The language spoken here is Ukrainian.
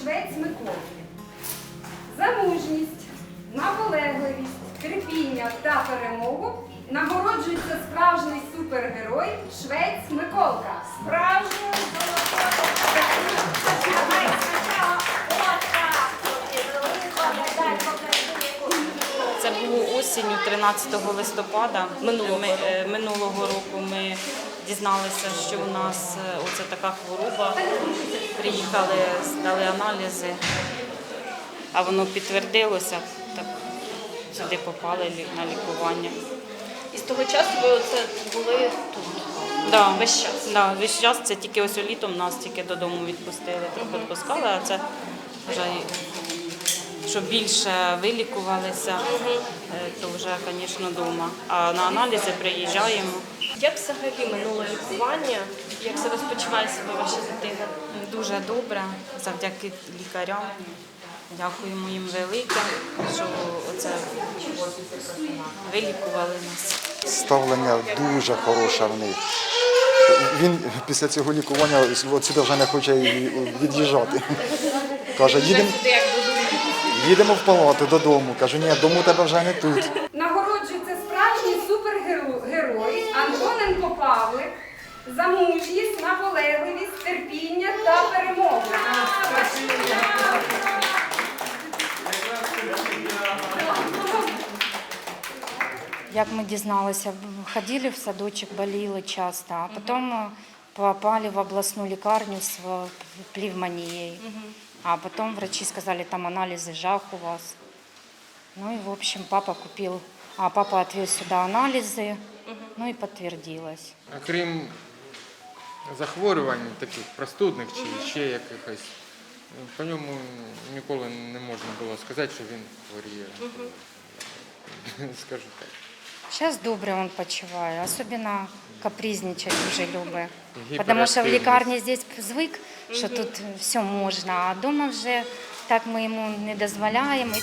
Швець Миколки. За мужність, наполегливість, терпіння та перемогу нагороджується справжній супергерой Швець Миколка. Яку. Це було осінню 13 листопада е, минулого року. Ми дізналися, що у нас е, оце така хвороба. Приїхали, здали аналізи, а воно підтвердилося. Так сюди попали на лікування. І з того часу ви оце були тут. Да, Весь час? Да, весь час це тільки ось літом нас тільки додому відпустили, трохи відпускали, а це вже щоб більше вилікувалися, е, то вже, звісно, вдома. А на аналізи приїжджаємо. Як взагалі минуло лікування? Як зараз почуває себе ваша дитина? Дуже добре, завдяки лікарям. Дякуємо їм велике, що оце вилікували нас. ставлення дуже хороше в них. Він після цього лікування отсюди вже не хоче від'їжджати. Каже, їдемо, їдемо в палату додому. Кажу, ні, дому тебе вже не тут. Антоненко Павлик за мужність, наполегливість, терпіння та перемогу. Як ми дізналися, ходили в садочок, боліли часто, а потім е, попали в обласну лікарню з е, пневмонією. А потім врачи сказали, там аналізи жах у вас. Ну и, в общем, папа купил, а папа отвез сюда анализы, ну и подтвердилось. Окрім захворювань таких простудних чи ще якихось, по ньому ніколи не можна було сказати, що він хворіє. Скажу так. Сейчас добре он почуває, особенно капризничать дуже любить. І Потому що в лікарні здесь звик, що тут все можна, а вдома вже так ми йому не дозволяємо.